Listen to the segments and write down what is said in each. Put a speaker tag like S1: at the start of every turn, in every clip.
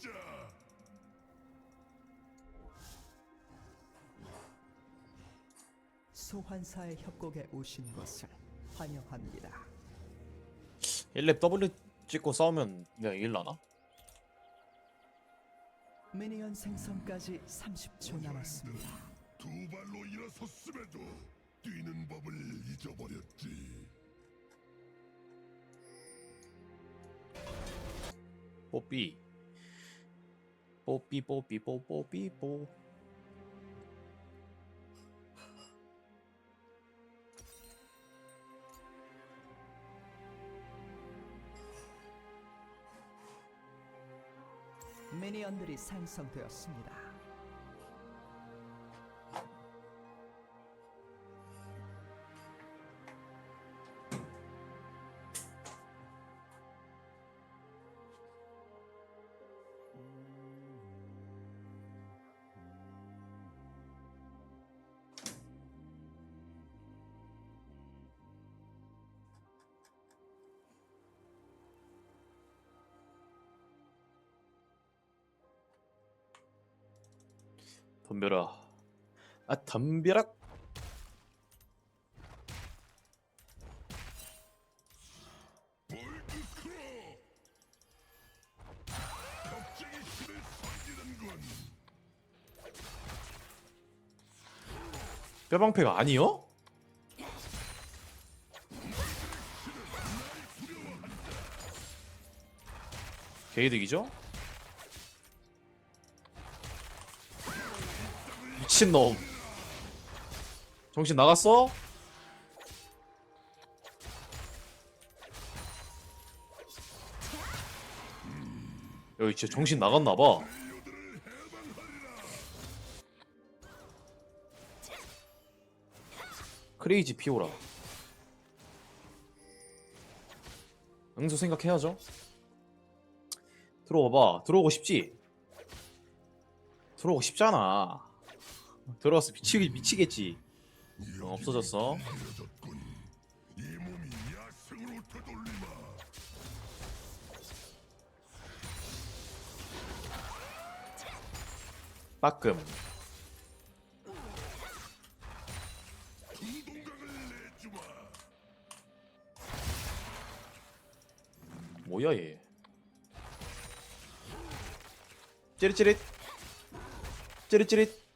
S1: 무너뜨리자.
S2: 소환사의 협곡에 오신 것을 환영합니다.
S3: 1렙 W 찍고 싸우면 내가 이길라나?
S2: 미니언 생성까지 30초 남았습니다.
S1: 두 발로 일어섰음에도 뛰는 법을 잊어버렸지.
S3: 뽀삐 뽀삐 뽀삐 뽀뽀삐 뽀
S2: 미니언들이 생성되었습니다.
S3: 덤벼라 아 덤벼라. 뼈방패가 아니요? 개이득이죠? 미친놈 정신 나갔어? 여기 진짜 정신 나갔나봐. 크레이지 피오라. 응수 생각해야죠. 들어와봐. 들어오고 싶지? 들어오고 싶잖아 들어왔어. 미치, 미치겠지. 어, 없어졌어. 빠끔. 뭐야 얘? 찌릿찌릿. 찌릿찌릿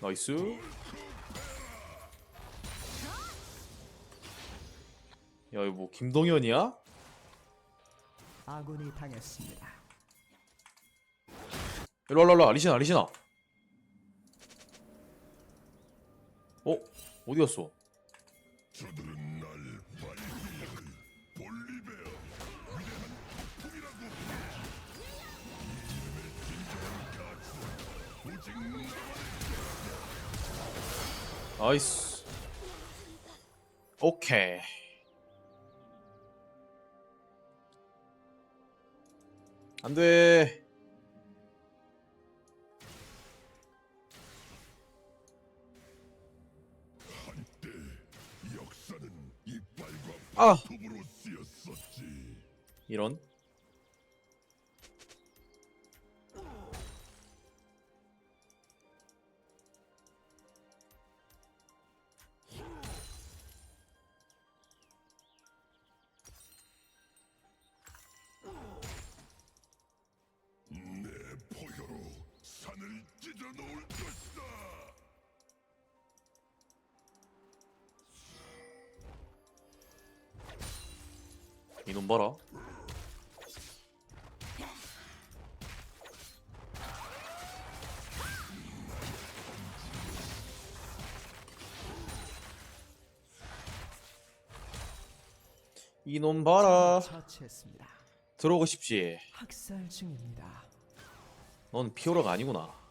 S3: 나이스 야 이거 뭐 김동현이야?
S2: 아군이 당했습니다.
S3: 일로와 일로와 리시나 리시나 어? 어디 갔어?
S1: 저들은
S3: 나이스. 오케이. 안돼. 아!
S1: 쓰였었지.
S3: 이런
S1: 찢어 놓을 것이다.
S3: 이놈 봐라 이놈 봐라
S2: 처치했습니다.
S3: 들어오고 싶지
S2: 학살 중입니다.
S3: 넌 피오라가 아니구나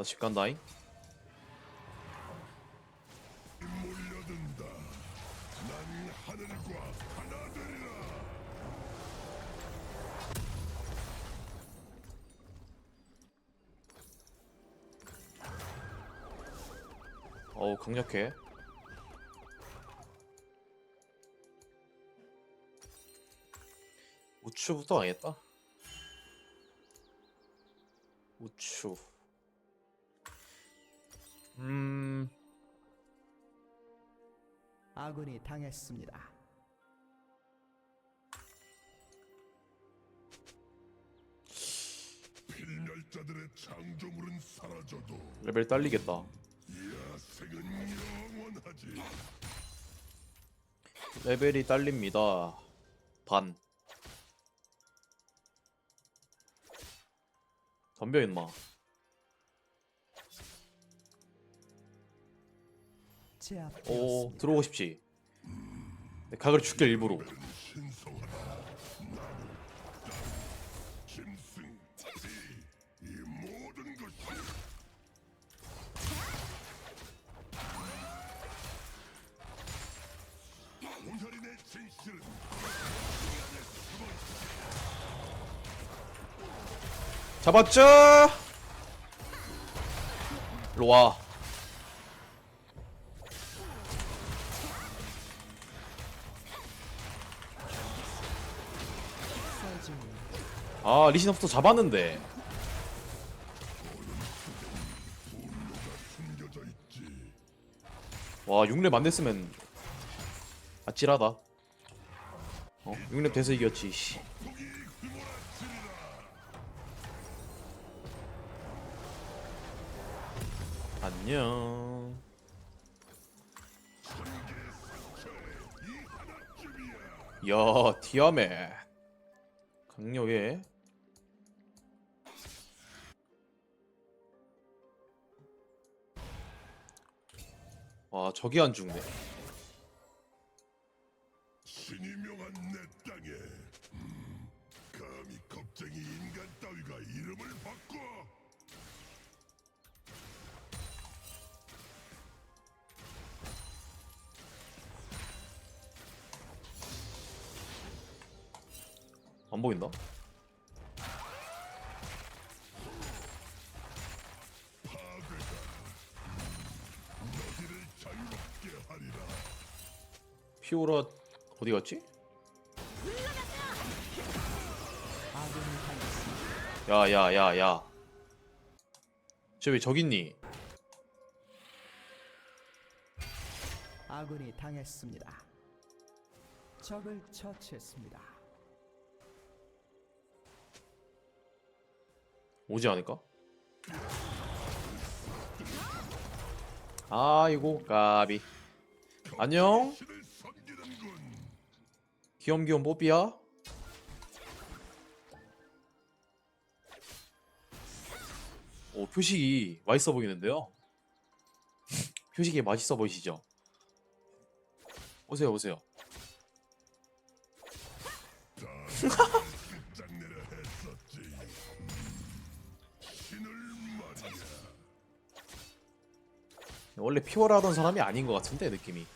S3: 어, 나집 간다잉? 어우 강력해. 우추부터 아니겠다. 우추. 음,
S2: 아군이 당했습니다.
S1: 필멸자들의 창조물은 사라져도
S3: 레벨 딸리겠다.
S1: 야생은 영원하지.
S3: 레벨이 딸립니다. 반. 덤벼 임마. 오. 들어오고 싶지. 내 각을 줄게 일부러. 잡았죠? 일로 와. 아 리신업도 잡았는데. 와 6렙 안 됐으면 아찔하다. 어 6렙 돼서 이겼지. 씨. 안녕.
S1: 야
S3: 디아메 강력해. 와 저기 안 죽네.
S1: 신이 명한 내 땅에 음, 감히 겁쟁이 인간 따위가 이름을 바꿔
S3: 안 보인다. 피오라 어디 갔지? 야야야야. 쟤 왜 저기 있니?
S2: 아군이 당했습니다. 적을 처치했습니다.
S3: 오지 않을까? 아이고 까비. 안녕. 귀염귀염 뽀삐야. 오 표식이 맛있어 보이는데요. 표식이 맛있어 보이시죠? 오세요 오세요. 원래 피오라 하던 사람이 아닌 것 같은데 느낌이.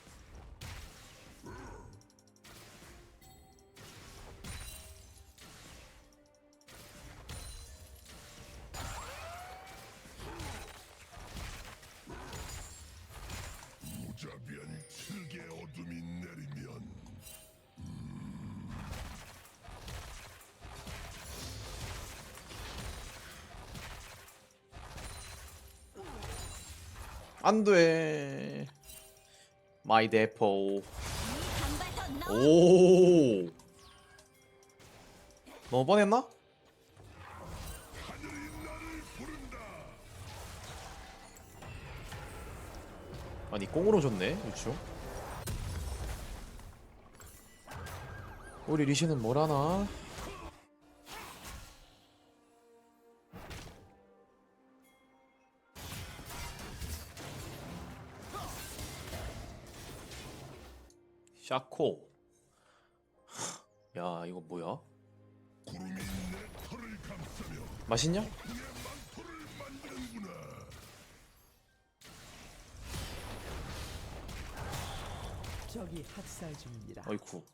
S3: 안돼. 마이 데포. 오. 너무 뻔했나? 아니 꽁으로 줬네 우추. 우리 리시는 뭘 하나? 샤코. 야 이거 뭐야? 맛있냐?
S2: 적이 학살 중입니다.
S3: 어이쿠.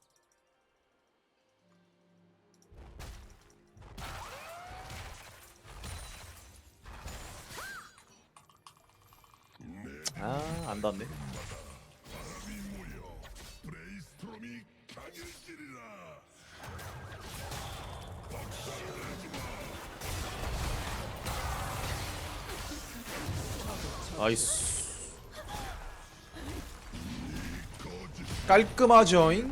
S3: 아, 안 닿네. 깔끔하죠잉?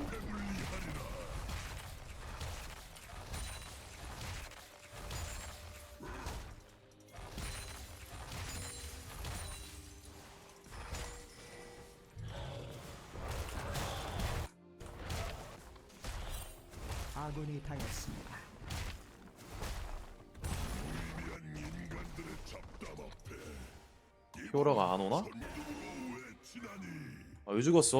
S2: 아군이 당했습니다.
S3: 피오라가 안 오나? 아, 왜 죽었어?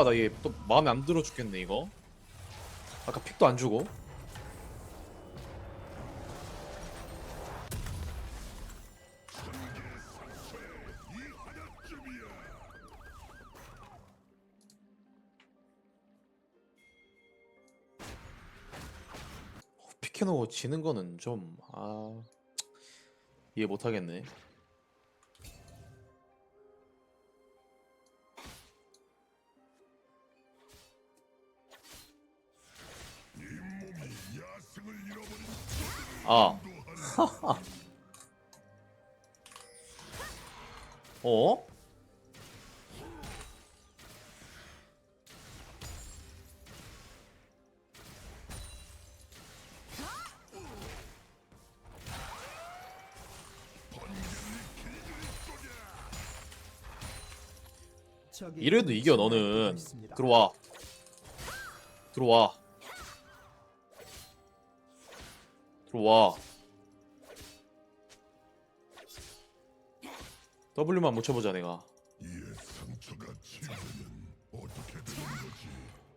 S3: 아, 나 얘 또 마음에 안 들어 죽겠네, 이거. 아까 픽도 안 주고. 픽해놓고 지는 거는 좀, 아. 이해 못 하겠네. 아. 어?
S2: 적이
S3: 이래도 이겨, 너는. 들어와. 들어와. 와. W만 내가.
S1: 어떻게 되는 거지?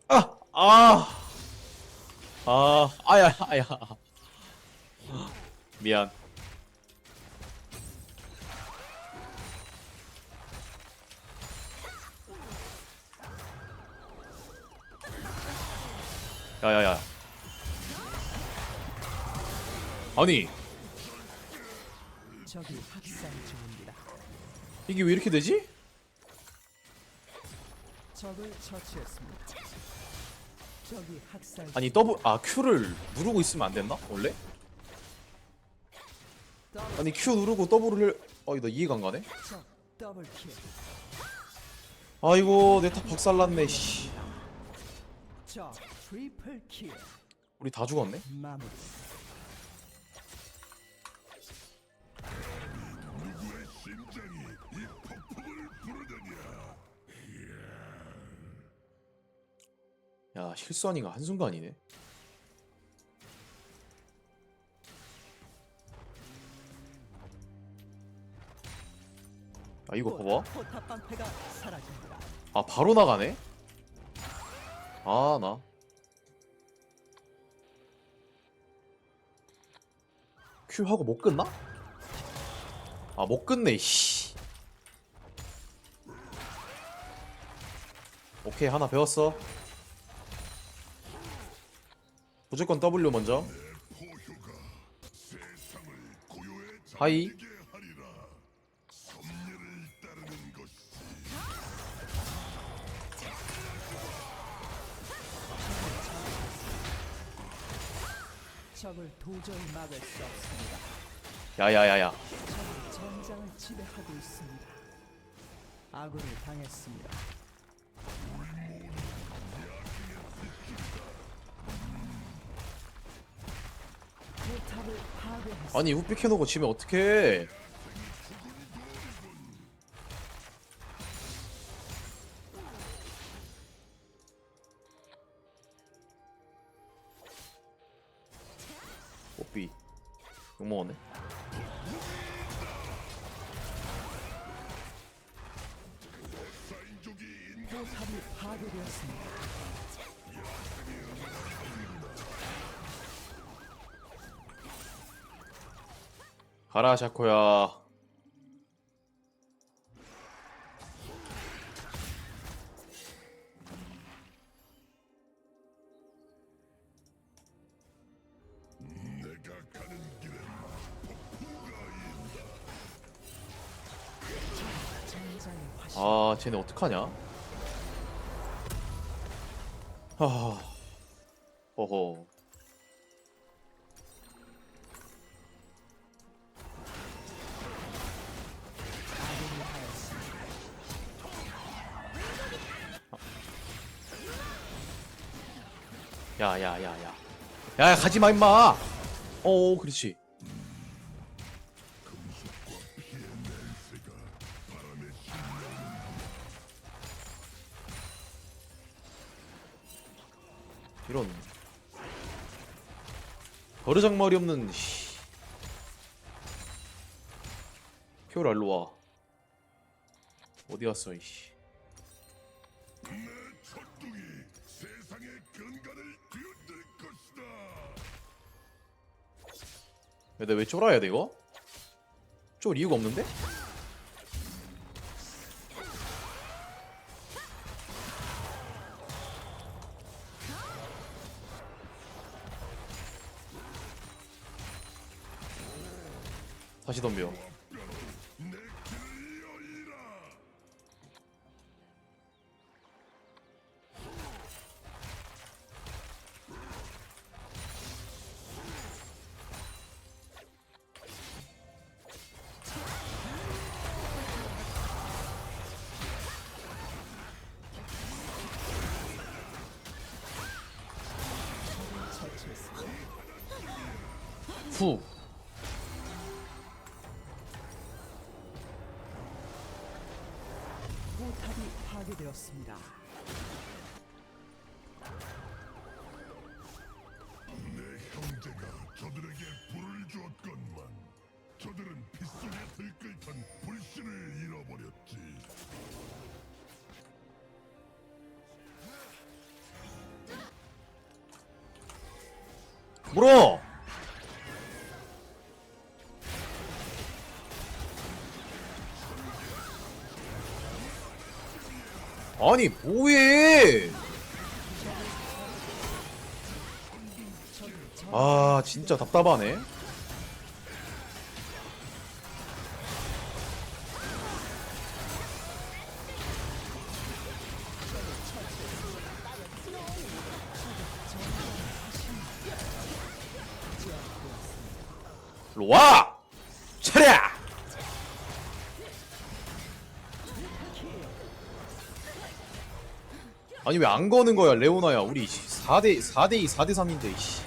S3: 아! 아! 아, 아야, 아야. 미안. 야야야. 아니,
S2: 적이 학살 중입니다.
S3: 이게 왜 이렇게 되지?
S2: 적을 처치했습니다. 적이 학살
S3: 아니, 더블, 아, Q를 누르고 있으면 안 됐나? 원래?
S2: 더블
S3: 아니, Q 누르고 W를, 어, 나 이해가 안 가네?
S2: 적 더블 킬.
S3: 아이고, 내 탑 박살났네, 씨.
S2: 적 트리플 킬.
S3: 우리 다 죽었네?
S2: 마무리.
S3: 야, 실수하니가 한순간이네. 아, 이거 봐봐.
S2: 포탑 방패가 사라집니다.
S3: 아, 바로 나가네? 아, 나. 큐 하고 못 끝나? 아, 못 끝내, 씨. 오케이, 하나 배웠어. 무조건 W 먼저. 하이.
S2: 적을 도저히 막을 수 없습니다.
S3: 야야야야.
S2: 적이 전장을 지배하고 있습니다. 아군이 당했습니다.
S3: 아니, 우픽 해놓고 지면 어떡해. 가라, 샤코야. 아, 쟤네 어떡하냐? 하. 어허. 야야야야. 야 가지마 임마. 어 그렇지. 이런. 버르장머리 없는 씨. 표라 일로 와. 어디 갔어 이씨 야, 내가 왜 쫄아야 돼 이거? 쫄 이유가 없는데? 다시 덤벼 후
S2: 포탑이 파괴되었습니다.
S1: 내 형제가 저들에게 불을 주었건만 저들은 빗속에 들끓던 불신을 잃어버렸지.
S3: 물어 아니 뭐해? 아 진짜 답답하네 아니 왜 안 거는 거야 레오나야? 우리 4대 4대 2 4대 3인데 이씨.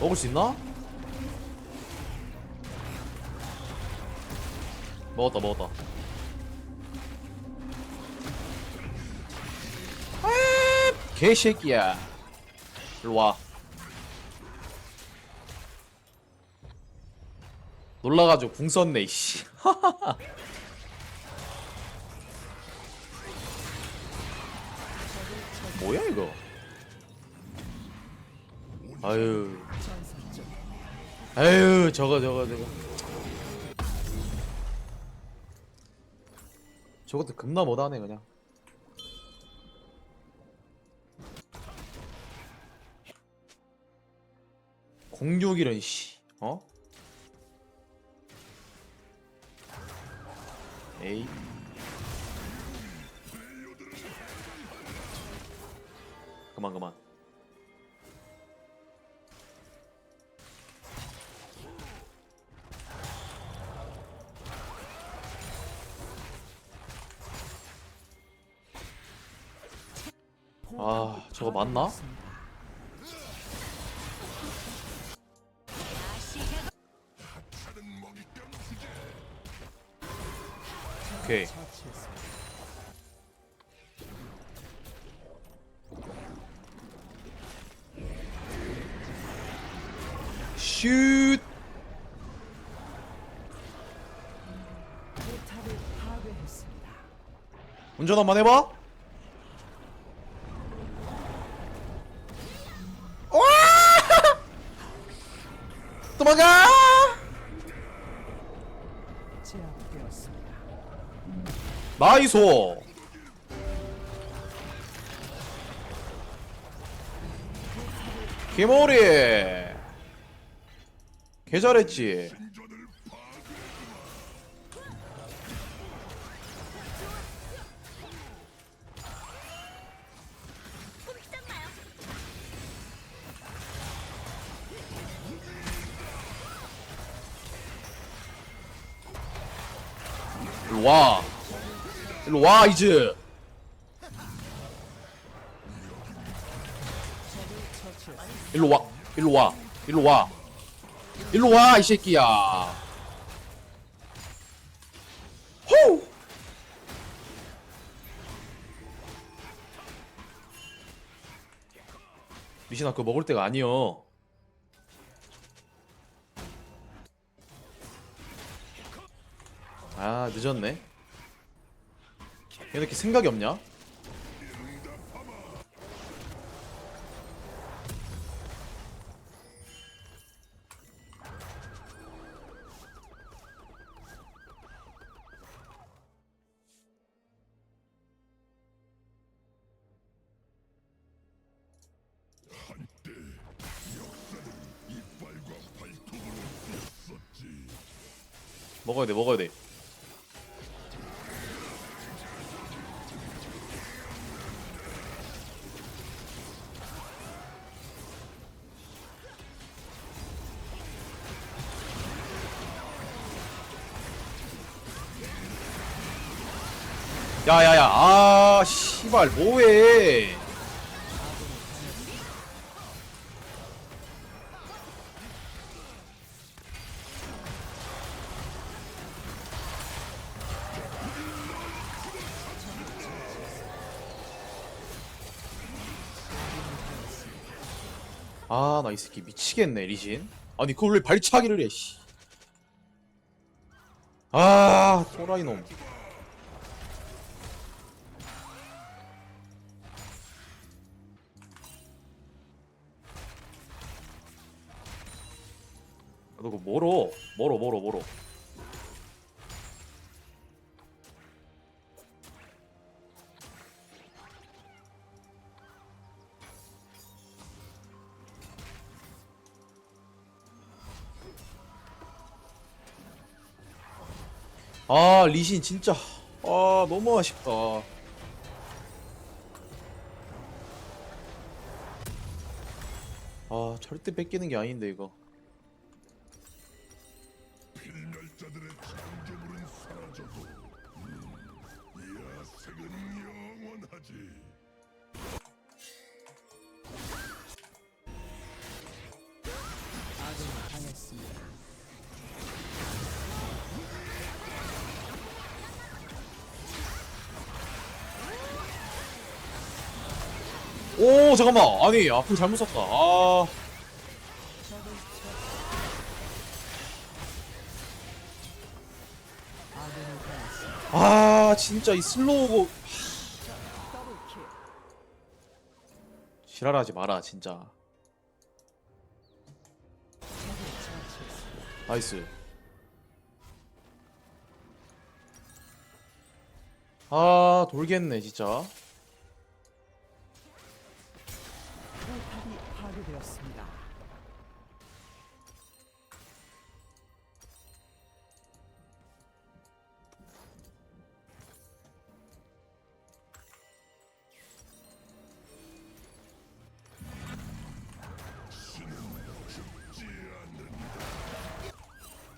S3: 먹을 수 있나? 먹었다 먹었다 개새끼야. 일로 와. 놀라가지고 궁 썼네 이씨. 뭐야 이거? 아유. 아유 저거 저거 저거. 저것도 겁나 못하네 그냥 공육이런 씨 어? 에이 그만 그만 아, 저거 맞나? 오케이. 슛. 운전 한번 해봐 와! 도망가 나이소. 김오리. 개 잘했지. 와. 일로 와 이즈. 일로 와 일로 와 일로 와. 일로 와 이 새끼야. 호 미신아 그거 먹을 때가 아니여. 아 늦었네 얘왜 이렇게 생각이 없냐? 먹어야 돼 먹어야 돼 씨발 뭐해? 아 나 이 새끼 미치겠네 리신. 아니 그걸 왜 발차기를 해 씨. 아 또라이 놈 너 그거 뭐로? 뭐로 뭐로 뭐로? 아 리신 진짜. 아 너무 아쉽다. 아 절대 뺏기는 게 아닌데 이거 오 잠깐만 아니 앞을 잘못 썼다 아.
S2: 아
S3: 진짜 이 슬로우고. 지랄하지 마라 진짜 나이스 아 돌겠네 진짜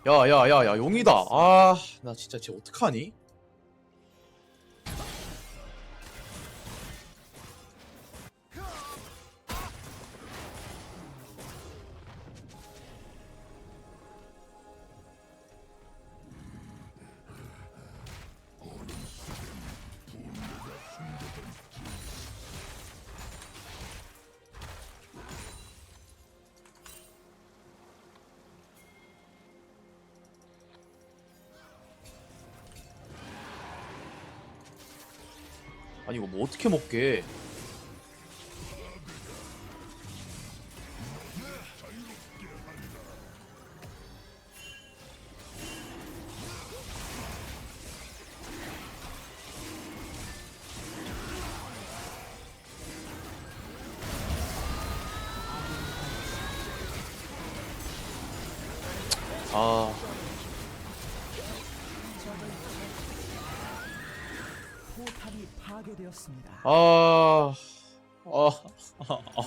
S3: 야야야야 용이다. 아 나 진짜 쟤 어떡하니 아니 이거 뭐 어떻게 먹게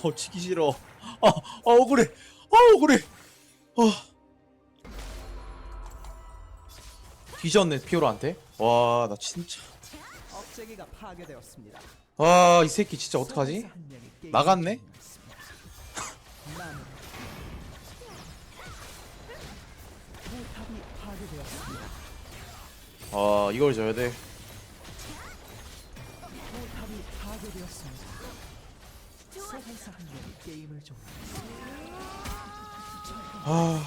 S3: 아, 아우 치기 싫어. 아, 아 억울해. 아 억울해. 아. 뒤졌네 피오라한테 와 나 진짜
S2: 억제기가 파괴되었습니다.
S3: 와 이 새끼 진짜 어떡하지 나갔네? 아 이걸 져야 돼 아.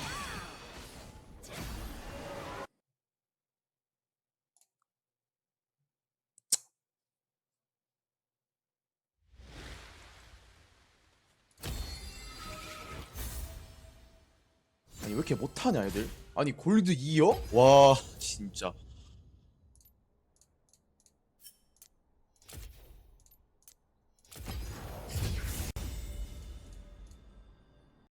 S3: 아니 왜 이렇게 못하냐 애들 아니 골드 2요? 와 진짜